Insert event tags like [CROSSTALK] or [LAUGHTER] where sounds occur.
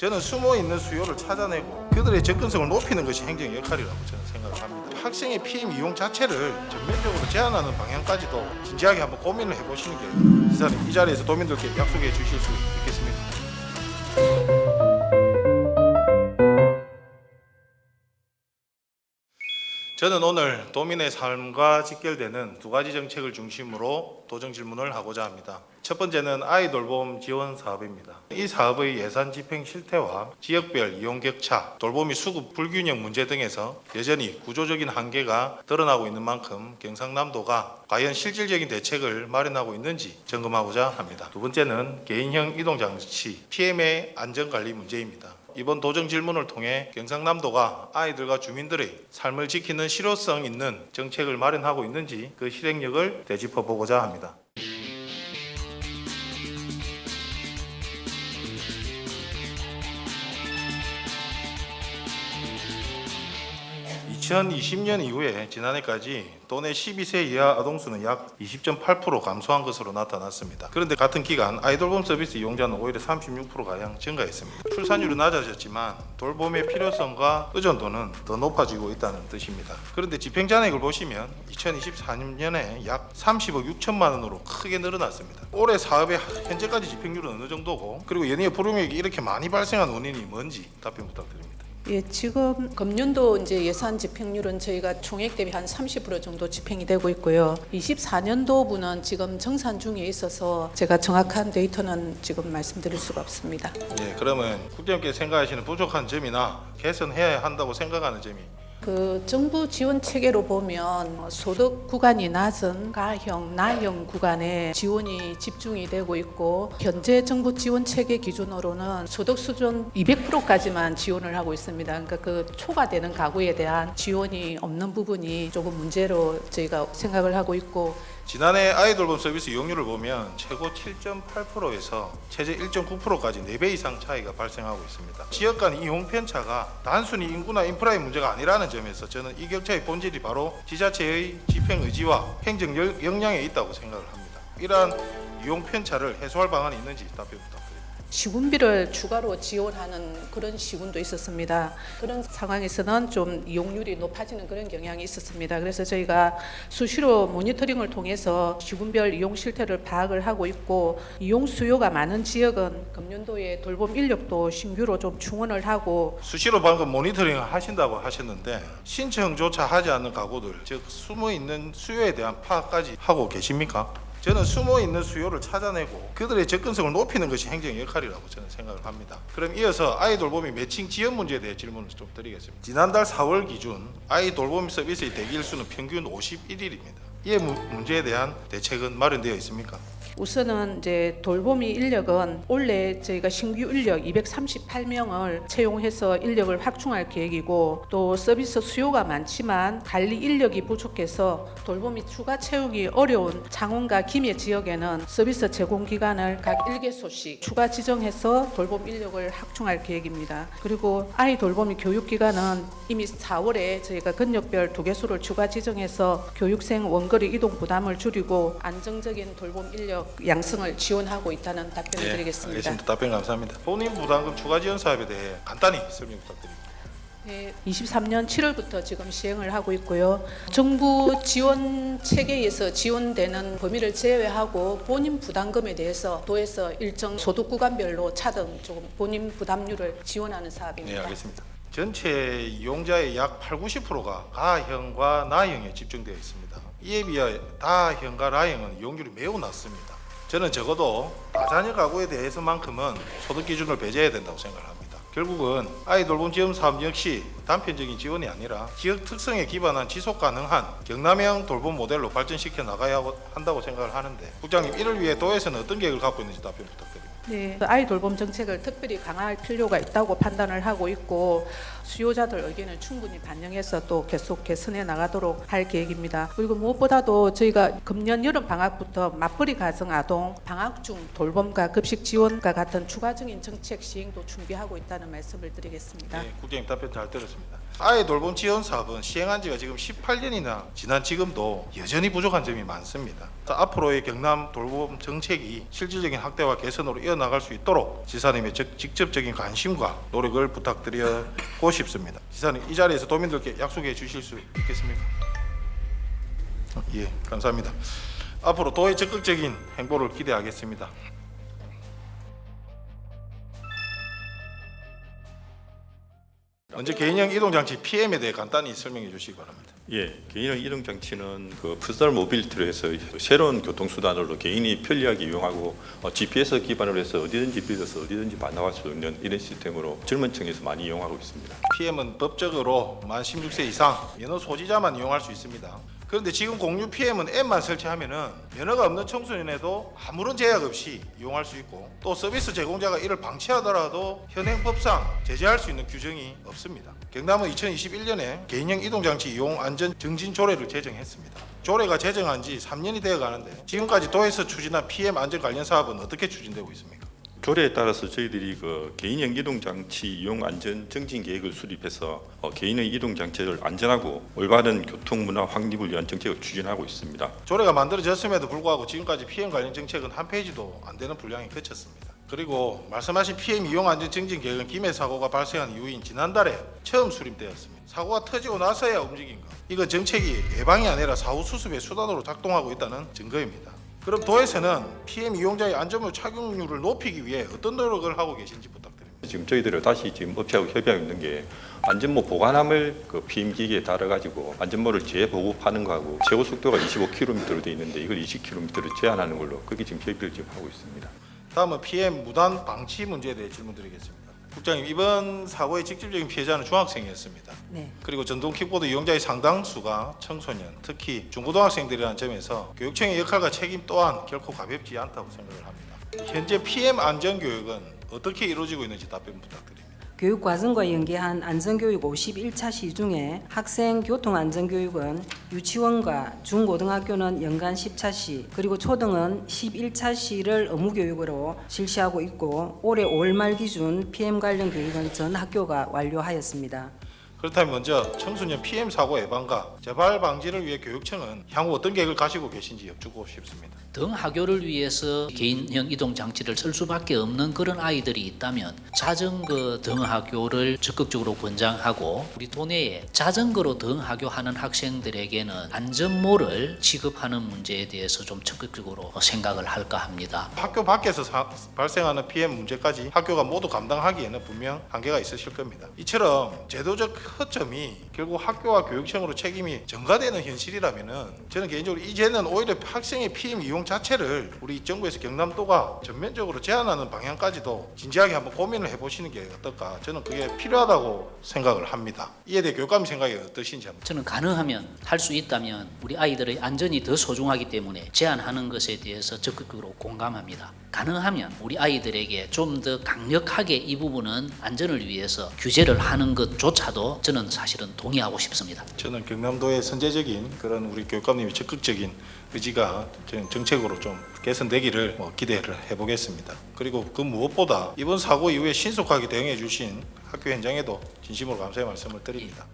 저는 숨어 있는 수요를 찾아내고 그들의 접근성을 높이는 것이 행정의 역할이라고 저는 생각을 합니다. 학생의 피임 이용 자체를 전면적으로 제한하는 방향까지도 진지하게 한번 고민을 해보시는 게 이 자리에서 도민들께 약속해 주실 수 있겠습니까? 저는 오늘 도민의 삶과 직결되는 두 가지 정책을 중심으로 도정 질문을 하고자 합니다. 첫 번째는 아이 돌봄 지원 사업입니다. 이 사업의 예산 집행 실태와 지역별 이용 격차, 돌봄이 수급 불균형 문제 등에서 여전히 구조적인 한계가 드러나고 있는 만큼 경상남도가 과연 실질적인 대책을 마련하고 있는지 점검하고자 합니다. 두 번째는 개인형 이동 장치 PM의 안전 관리 문제입니다. 이번 도정 질문을 통해 경상남도가 아이들과 주민들의 삶을 지키는 실효성 있는 정책을 마련하고 있는지 그 실행력을 되짚어 보고자 합니다. 2020년 이후에 지난해까지 도내 12세 이하 아동수는 약 20.8% 감소한 것으로 나타났습니다. 그런데 같은 기간 아이돌봄 서비스 이용자는 오히려 36%가량 증가했습니다. 출산율은 낮아졌지만 돌봄의 필요성과 의존도는 더 높아지고 있다는 뜻입니다. 그런데 집행 잔액을 보시면 2024년에 약 30억 6천만 원으로 크게 늘어났습니다. 올해 사업의 현재까지 집행률은 어느 정도고 그리고 연이어 불용액이 이렇게 많이 발생한 원인이 뭔지 답변 부탁드립니다. 예, 지금 금년도 이제 예산 집행률은 저희가 총액 대비 한 30% 정도 집행이 되고 있고요. 24년도분은 지금 정산 중에 있어서 제가 정확한 데이터는 지금 말씀드릴 수가 없습니다. 예, 그러면 국장님께서 생각하시는 부족한 점이나 개선해야 한다고 생각하는 점이 그 정부 지원 체계로 보면 소득 구간이 낮은 가형, 나형 구간에 지원이 집중이 되고 있고 현재 정부 지원 체계 기준으로는 소득 수준 200%까지만 지원을 하고 있습니다. 그러니까 그 초과되는 가구에 대한 지원이 없는 부분이 조금 문제로 저희가 생각을 하고 있고 지난해 아이돌봄 서비스 이용률을 보면 최고 7.8%에서 최저 1.9%까지 4배 이상 차이가 발생하고 있습니다. 지역 간 이용 편차가 단순히 인구나 인프라의 문제가 아니라는 점에서 저는 이 격차의 본질이 바로 지자체의 집행 의지와 행정 역- 역량에 있다고 생각을 합니다. 이러한 이용 편차를 해소할 방안이 있는지 답변 부탁드립니다. 시군비를 추가로 지원하는 그런 시군도 있었습니다. 그런 상황에서는 좀 이용률이 높아지는 그런 경향이 있었습니다. 그래서 저희가 수시로 모니터링을 통해서 시군별 이용 실태를 파악을 하고 있고 이용 수요가 많은 지역은 금년도에 돌봄 인력도 신규로 좀 충원을 하고 수시로 방금 모니터링을 하신다고 하셨는데 신청조차 하지 않는 가구들 즉 숨어 있는 수요에 대한 파악까지 하고 계십니까? 저는 숨어 있는 수요를 찾아내고 그들의 접근성을 높이는 것이 행정의 역할이라고 저는 생각을 합니다. 그럼 이어서 아이 돌봄이 매칭 지연 문제에 대해 질문을 좀 드리겠습니다. 지난달 4월 기준 아이 돌봄 서비스의 대기일 수는 평균 51일입니다. 이 문제에 대한 대책은 마련되어 있습니까? 우선은 이제 돌보미 인력은 올해 저희가 신규 인력 238명을 채용해서 인력을 확충할 계획이고 또 서비스 수요가 많지만 관리 인력이 부족해서 돌보미 추가 채우기 어려운 창원과 김해 지역에는 서비스 제공 기간을 각 1개소씩 추가 지정해서 돌봄 인력을 확충할 계획입니다. 그리고 아이 돌보미 교육 기간은 이미 4월에 저희가 근역별 두 개소를 추가 지정해서 교육생 원거리 이동 부담을 줄이고 안정적인 돌봄 인력 양성을 지원하고 있다는 답변을 예, 드리겠습니다. 알겠습니다. 답변 감사합니다. 본인 부담금 추가 지원 사업에 대해 간단히 설명 부탁드립니다. 네, 23년 7월부터 지금 시행을 하고 있고요. 정부 지원 체계에서 지원되는 범위를 제외하고 본인 부담금에 대해서 도에서 일정 소득 구간별로 차등 조금 본인 부담률을 지원하는 네, 사업입니다. 알겠습니다. 전체 이용자의 약 8, 90%가 가형과 나형에 집중되어 있습니다. 이에 비하여 다형과 나형은 이용률이 매우 낮습니다. 저는 적어도 다자녀 가구에 대해서만큼은 소득 기준을 배제해야 된다고 생각을 합니다. 결국은 아이 돌봄 지원 사업 역시 단편적인 지원이 아니라 지역 특성에 기반한 지속 가능한 경남형 돌봄 모델로 발전시켜 나가야 한다고 생각을 하는데 국장님 이를 위해 도에서는 어떤 계획을 갖고 있는지 답변 부탁드립니다. 네, 아이 돌봄 정책을 특별히 강화할 필요가 있다고 판단을 하고 있고 수요자들 의견을 충분히 반영해서 또 계속 개선해 나가도록 할 계획입니다. 그리고 무엇보다도 저희가 금년 여름 방학부터 맞벌이 가정 아동 방학 중 돌봄과 급식 지원과 같은 추가적인 정책 시행도 준비하고 있다는 말씀을 드리겠습니다. 네, 국장님 답변 잘 들었습니다. 아이 돌봄 지원 사업은 시행한 지가 지금 18년이나 지난 지금도 여전히 부족한 점이 많습니다. 앞으로의 경남 돌봄 정책이 실질적인 확대와 개선으로 이어나 나갈 수 있도록 지사님의 적- 직접적인 관심과 노력을 부탁드리고 [LAUGHS] 싶습니다. 지사님 이 자리에서 도민들께 약속해 주실 수 있겠습니까? 어, 예, 감사합니다. 앞으로 도의 적극적인 행보를 기대하겠습니다. 먼저 개인형 이동 장치 PM에 대해 간단히 설명해 주시기 바랍니다. 예, 개인형 이동 장치는 그 퍼스널 모빌리티로 해서 새로운 교통 수단으로 개인이 편리하게 이용하고 어, GPS 기반으로 해서 어디든지 빌려서 어디든지 만나갈 수 있는 이런 시스템으로 젊은 층에서 많이 이용하고 있습니다. PM은 법적으로 만 16세 이상 면허 소지자만 이용할 수 있습니다. 그런데 지금 공유 PM은 앱만 설치하면은 면허가 없는 청소년에도 아무런 제약 없이 이용할 수 있고 또 서비스 제공자가 이를 방치하더라도 현행 법상 제재할 수 있는 규정이 없습니다. 경남은 2021년에 개인형 이동장치 이용 안전 증진 조례를 제정했습니다. 조례가 제정한 지 3년이 되어 가는데 지금까지 도에서 추진한 PM 안전 관련 사업은 어떻게 추진되고 있습니까? 조례에 따라서 저희들이 그 개인형 이동 장치 이용 안전 정진 계획을 수립해서 어, 개인형 이동 장치를 안전하고 올바른 교통 문화 확립을 위한 정책을 추진하고 있습니다. 조례가 만들어졌음에도 불구하고 지금까지 PM 관련 정책은 한 페이지도 안 되는 분량이 그쳤습니다. 그리고 말씀하신 PM 이용 안전 증진 계획은 김해 사고가 발생한 이후인 지난달에 처음 수립되었습니다. 사고가 터지고 나서야 움직인 것. 이거 정책이 예방이 아니라 사후 수습의 수단으로 작동하고 있다는 증거입니다. 그럼 도에서는 PM 이용자의 안전물 착용률을 높이기 위해 어떤 노력을 하고 계신지 부탁드립니다. 지금 저희들을 다시 지금 업체하고 협의하고 있는 게 안전모 보관함을 그 PM 기기에 달아 가지고 안전모를 재보급하는 거하고 최고 속도가 25km로 돼 있는데 이걸 20km로 제한하는 걸로 그게 지금 협의를 지금 하고 있습니다. 다음은 PM 무단 방치 문제에 대해 질문드리겠습니다. 국장님 이번 사고의 직접적인 피해자는 중학생이었습니다. 네. 그리고 전동 킥보드 이용자의 상당수가 청소년, 특히 중고등학생들이라는 점에서 교육청의 역할과 책임 또한 결코 가볍지 않다고 생각을 합니다. 현재 PM 안전 교육은 어떻게 이루어지고 있는지 답변 부탁드립니다. 교육과정과 연계한 안전교육 51차 시 중에 학생 교통안전교육은 유치원과 중고등학교는 연간 10차 시, 그리고 초등은 11차 시를 의무교육으로 실시하고 있고 올해 5월 말 기준 PM 관련 교육은 전 학교가 완료하였습니다. 그렇다면 먼저 청소년 PM 사고 예방과 재발 방지를 위해 교육청은 향후 어떤 계획을 가지고 계신지 여쭙고 싶습니다. 등 하교를 위해서 개인형 이동 장치를 쓸 수밖에 없는 그런 아이들이 있다면 자전거 등 하교를 적극적으로 권장하고 우리 도내에 자전거로 등 하교하는 학생들에게는 안전모를 지급하는 문제에 대해서 좀 적극적으로 생각을 할까 합니다. 학교 밖에서 사- 발생하는 PM 문제까지 학교가 모두 감당하기에는 분명 한계가 있으실 겁니다. 이처럼 제도적 허점이 결국 학교와 교육청으로 책임이 전가되는 현실이라면은 저는 개인적으로 이제는 오히려 학생의 PM 이용 자체를 우리 정부에서 경남도가 전면적으로 제한하는 방향까지도 진지하게 한번 고민을 해보시는 게 어떨까 저는 그게 필요하다고 생각을 합니다. 이에 대해 교육감 생각이 어떠신지 한번. 저는 가능하면 할 수 있다면 우리 아이들의 안전이 더 소중하기 때문에 제한하는 것에 대해서 적극적으로 공감합니다. 가능하면 우리 아이들에게 좀 더 강력하게 이 부분은 안전을 위해서 규제를 하는 것조차도 저는 사실은 동의하고 싶습니다. 저는 경남도의 선제적인 그런 우리 교육감님의 적극적인 의지가 정책으로 좀 개선되기를 뭐 기대를 해보겠습니다. 그리고 그 무엇보다 이번 사고 이후에 신속하게 대응해 주신 학교 현장에도 진심으로 감사의 말씀을 드립니다.